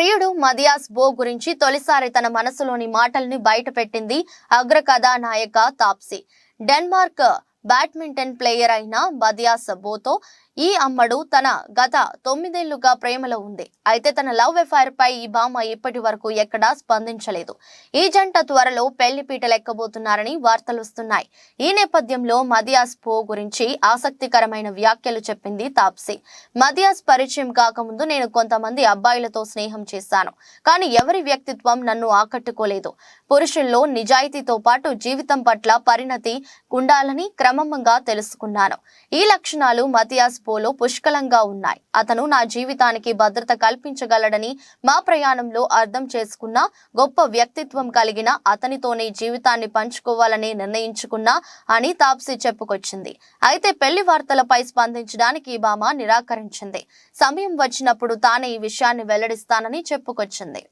ప్రియుడు మదియాస్ బో గురించి తొలిసారి తన మనసులోని మాటల్ని బయటపెట్టింది అగ్ర కథానాయక తాప్సీ. డెన్మార్క్ బ్యాడ్మింటన్ ప్లేయర్ అయిన మదియాస్ బోతో ఈ అమ్మడు తన గత తొమ్మిదేళ్ళుగా ప్రేమలో ఉంది. అయితే తన లవ్ ఎఫైర్ పై ఈ భామ ఇప్పటి వరకు ఎక్కడా స్పందించలేదు. ఈ జంట త్వరలో పెళ్ళి పీటలెక్కబోతున్నారని వార్తలు వస్తున్నాయి. ఈ నేపథ్యంలో మదియాస్ పో గురించి ఆసక్తికరమైన వ్యాఖ్యలు చెప్పింది తాప్సీ. మదియాస్ పరిచయం కాకముందు నేను కొంతమంది అబ్బాయిలతో స్నేహం చేశాను. కానీ ఎవరి వ్యక్తిత్వం నన్ను ఆకట్టుకోలేదు. పురుషుల్లో నిజాయితీతో పాటు జీవితం పట్ల పరిణతి ఉండాలని క్రమంగా తెలుసుకున్నాను. ఈ లక్షణాలు మతియాస్ పోలో పుష్కలంగా ఉన్నాయి. అతను నా జీవితానికి భద్రత కల్పించగలడని మా ప్రయాణంలో అర్థం చేసుకున్న గొప్ప వ్యక్తిత్వం కలిగిన అతనితోనే జీవితాన్ని పంచుకోవాలని నిర్ణయించుకున్నా అని తాప్సీ చెప్పుకొచ్చింది. అయితే పెళ్ళి వార్తలపై స్పందించడానికి భామ నిరాకరించింది. సమయం వచ్చినప్పుడు తానే ఈ విషయాన్ని వెల్లడిస్తానని చెప్పుకొచ్చింది.